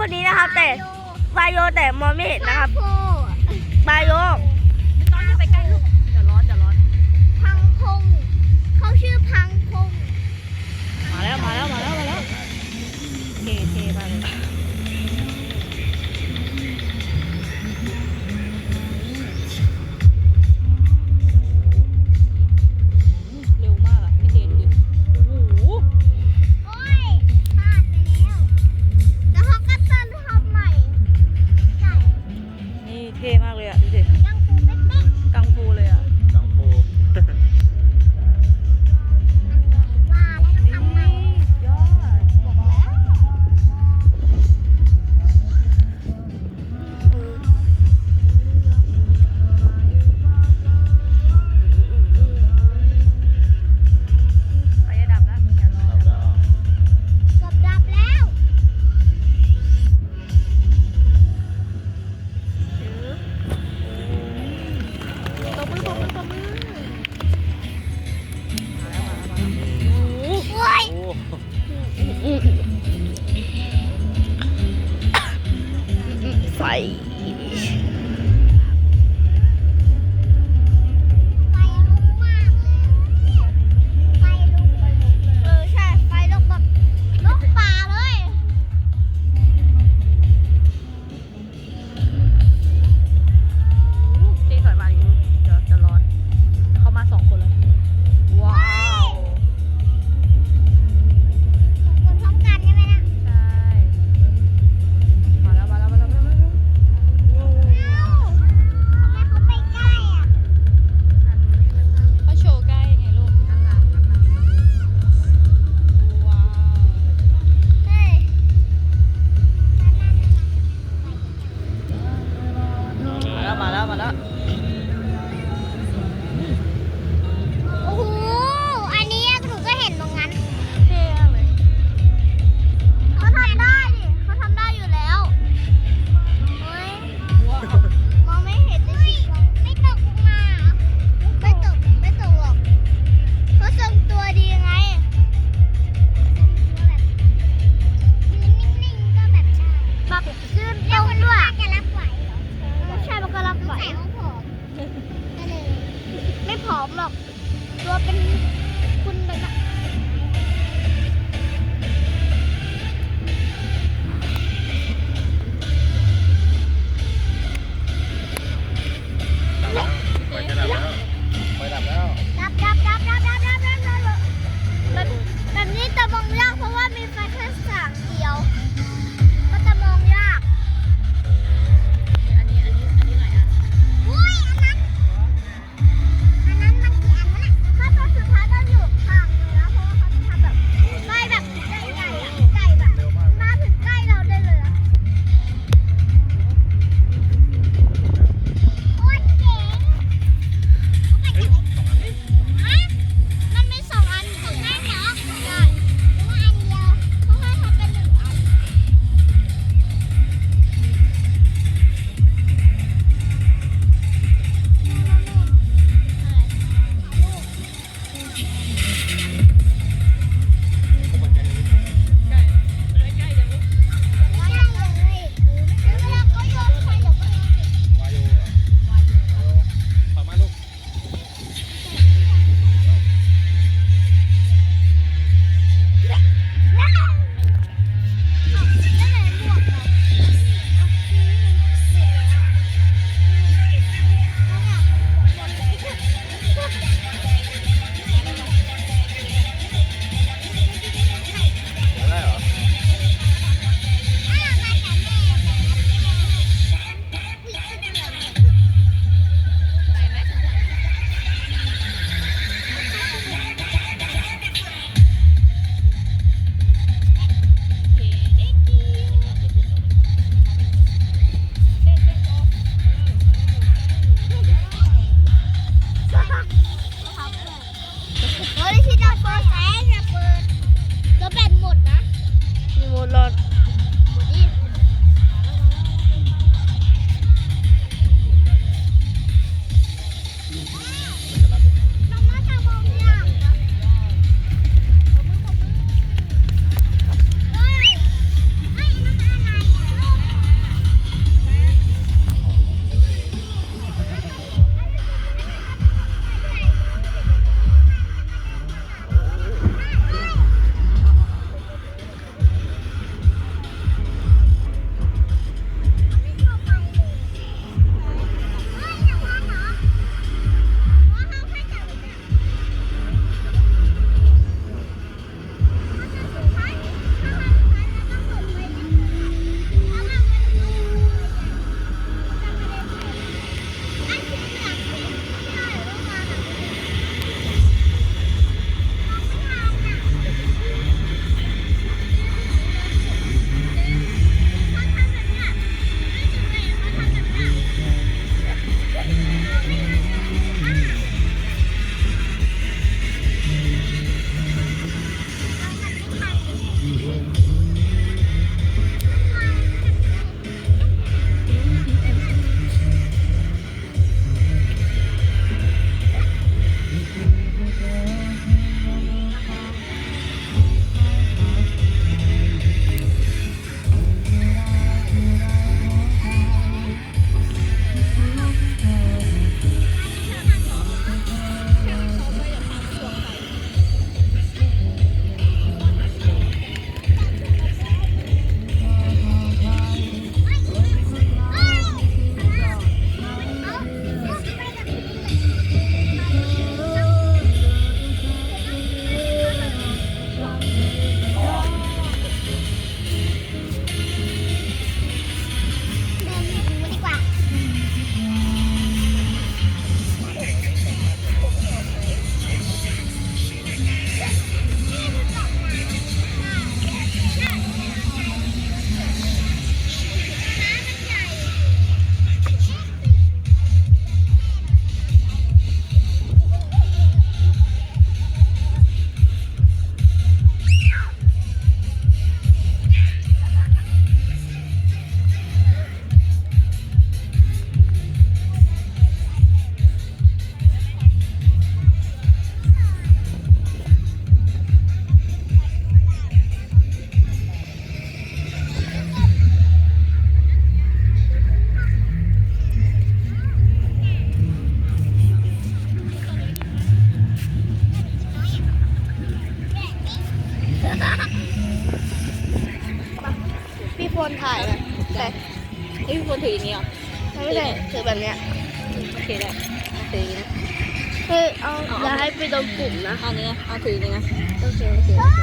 คนนี้นะครับ แต่บายโยแต่มองไม่เห็นนะครับบายโย 啊，你นนี้ค่ะออ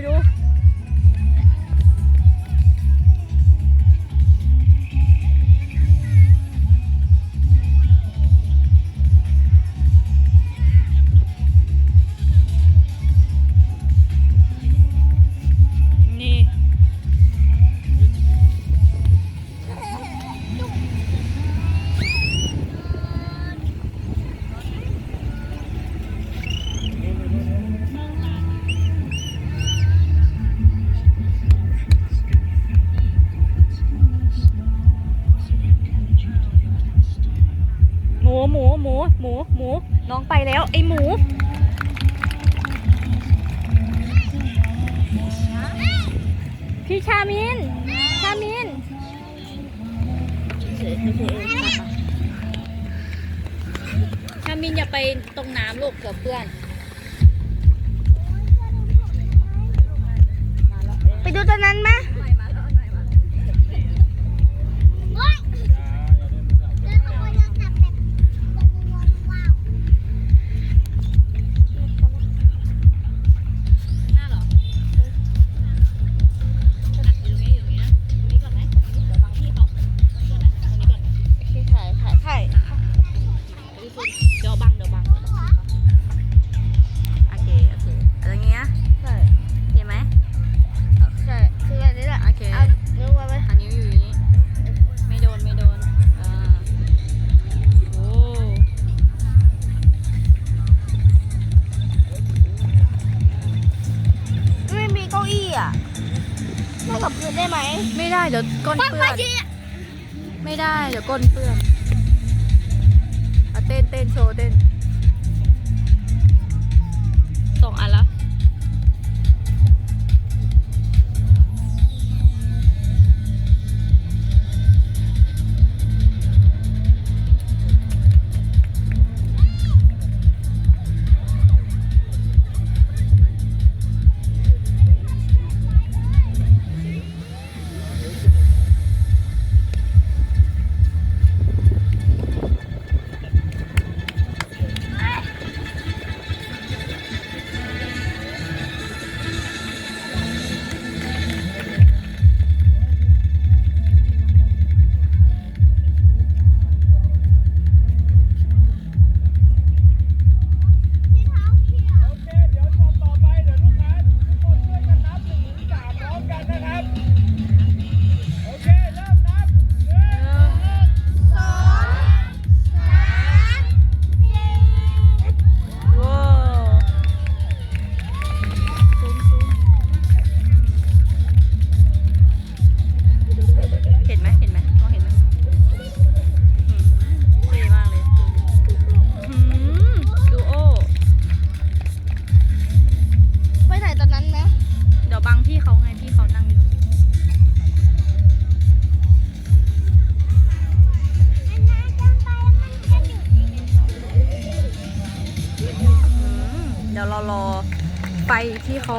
ไปดู พี่ชามิน ชามินชามินอย่าไปตรงน้ำลูกเกือบเพื่อน ไปดูตอนนั้นไหม ไม่ได้เดี๋ยวก้นเปื้อนไม่ได้เดี๋ยวก้นเปื้อนอะเต้นเต้นโชว์เต้น เาไงพี่เขานั่งอยู่เดี๋ยวเรารอไปที่เขา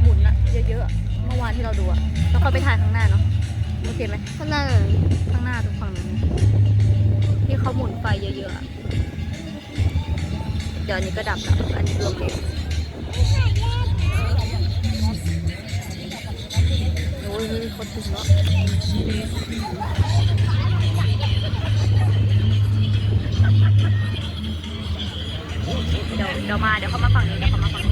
หมุนอะเยอะๆเมื่อวานที่เราดูอะแล้วเขาไปถ่ายข้างหน้าเนาะโอเคไหมข้างหน้าข้างหน้าทุกฝั่งนั้นที่เขาหมุนไฟเยอะๆเดี๋ยวนี้ก็ดับแล้วอันนี้รวมเลย really hot as well. เดี๋ยวเดี๋ยวมาเดี๋ยวเขามาฝั่งนี้เดี๋ยวเขามาฝั่ง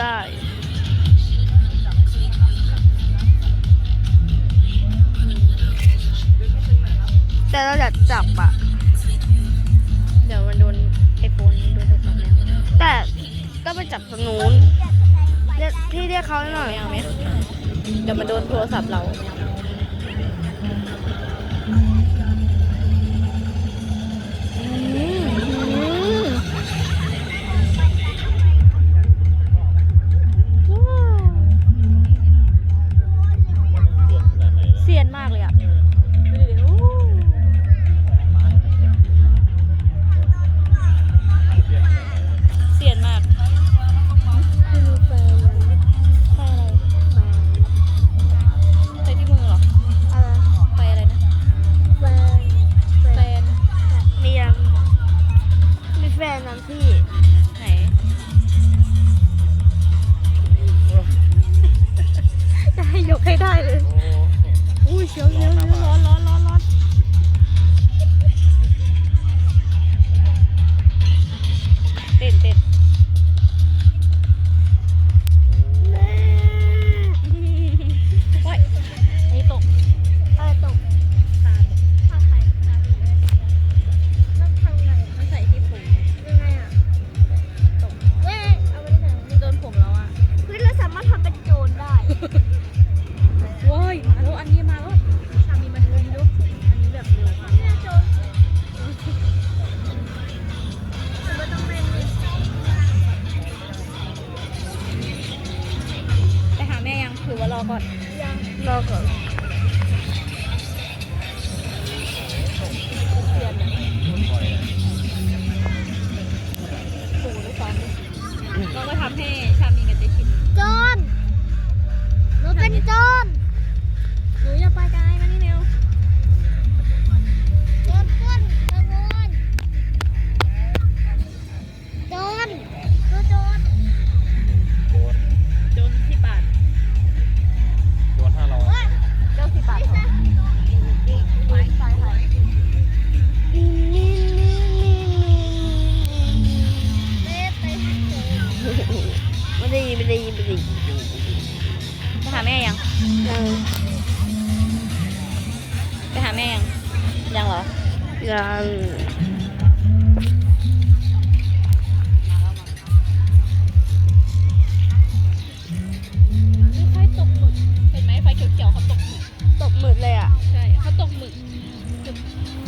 ได้ แต่เราจะจับอะเดี๋ยวมันโดนไอโฟนโดนโทรศัพท์แล้แต่ก็ไปจับตรงนู้นเรียกพี่เรียกเขาหน่อยเดี๋ยวมันโดนโทรศัพท์เรา เราก็ทำให้ชามีกับเจชิน จอนหนูเป็นจอนหนูอย่าไปไกล ยังไฟตกหมึก เห็นไหมไฟเขียวๆเขาตกหมึก ตกหมึกเลยอะใช่เขาตกหมึกหมึก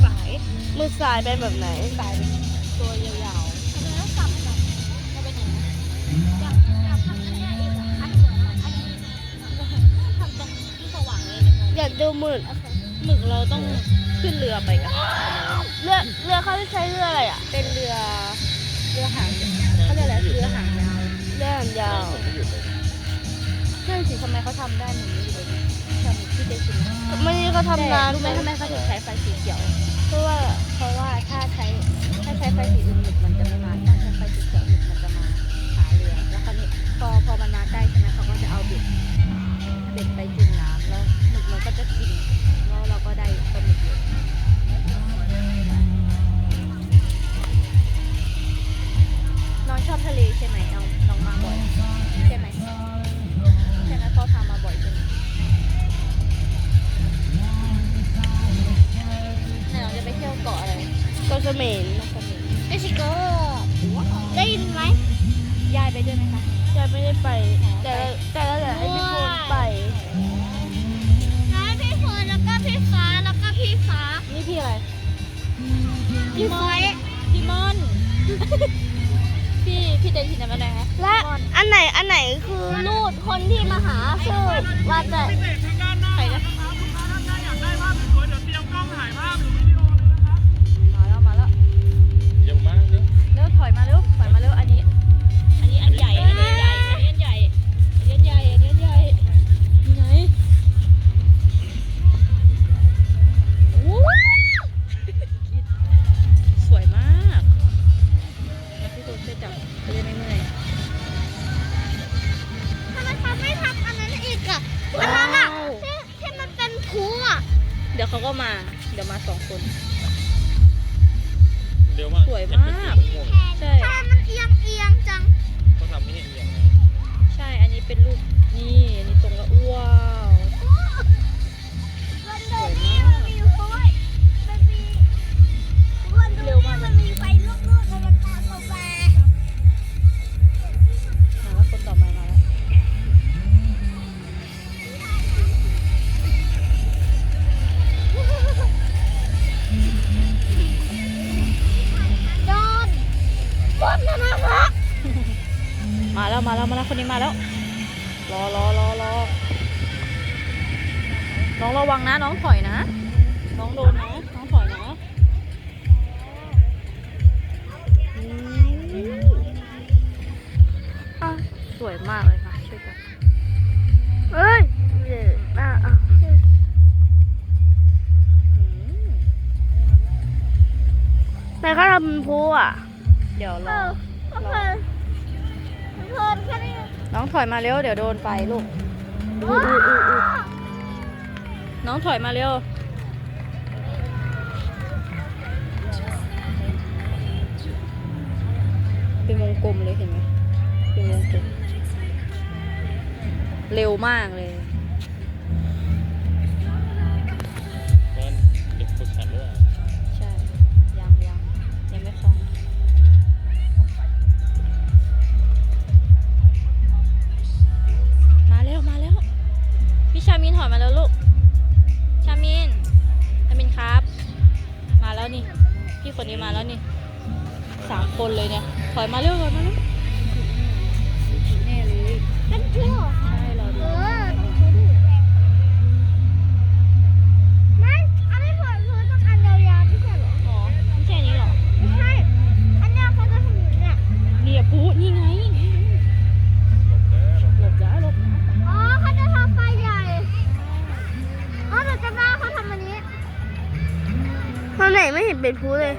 สายหมึกสายเป็นแบบไหน สายเป็นตัวยาวๆแล้วสับแบบก็เป็นอย่างนี้อยากอยากทำอันเนี้ยอีกอะอันเหมือนอันนี้ทำตรงที่สว่างเลยนะอยากดูหมึก หมึกเราต้องขึ้นเรือไปกันเรือเรือเขาใช้เรืออะไรอะ เป็นเรือเรือหางเขาเรียกอะไรเรือหางยาวเรือหางยาวนั่นสิทำไมเขาทำได้หนึ่งนี้อยู่เลยทำที่เจชินไม่ได้เขาทำนานรู้ไหมทำไมเขาถึงใช้ไฟสีเขียวเพราะว่าเพราะว่าถ้าใช้ถ้าใช้ไฟสีอื่นหมึกมันจะไม่มาถ้าใช้ไฟสีเขียวหมึกมันจะมาหาเรือแล้วคราวนี้พอพอมันมาใกล้ใช่ไหมเขาก็จะเอาเบ็ดเบ็ดไปจุ่มน้ำ แล้วหมึกมันก็จะกินแล้วเราก็ได้ปลาหมึกเยอะ แล้วคนนี้มาแล้ว รอรอรอรอน้องระวังนะ น้องถอยนะ น้องโดนนะ เร็ว เดี๋ยวโดนไฟลูกอู้อู้อู้อู้น้องถอยมาเร็ว เป็นวงกลมเลยเห็นไหมเป็นวงกลม เร็วมากเลย เห็นเป็นพูเลย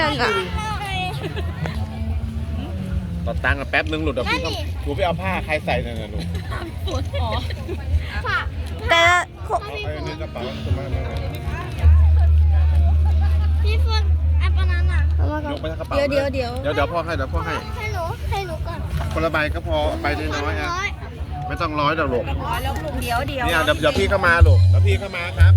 ยากให้ยันอะต่อตังค์อะแป๊บนึงหลุดเดี๋ยวพี่หนูไปเอาผ้าใครใส่เนี่ยนะหนูแต่ละคเอาไปในกระเป๋าสมากพี่เฟิร์นไอ้ปานั้นอะเอามาก่อยนกไปทั้งกระเป๋าเดี๋ยวเดี๋ยวเดี๋ยวเดี๋ยวเดี๋ยวพ่อให้เดี๋ยวพ่อให้ ให้หนูให้หนูก่อนคนละใบก็พอไปน้อยๆอะร้อย ไม่ต้องร้อยเดี๋ยวลูกร้อยแล้วลูกเดี๋ยวเดี๋ยว เนี่ยเดี๋ยวเดี๋ยวพี่เข้ามาลูกเดี๋ยวพี่เข้ามาครับ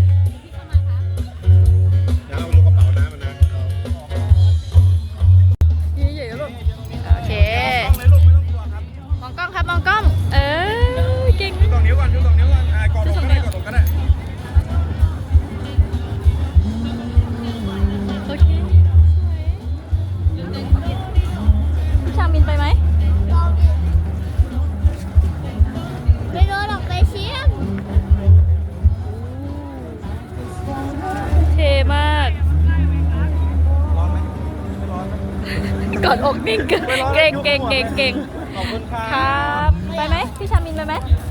กอดอกนิ่งเก่งเก่งเก่งเก่งเก่งขอบคุณคครัรับบไปไหมพี่ชามินไปไหมไ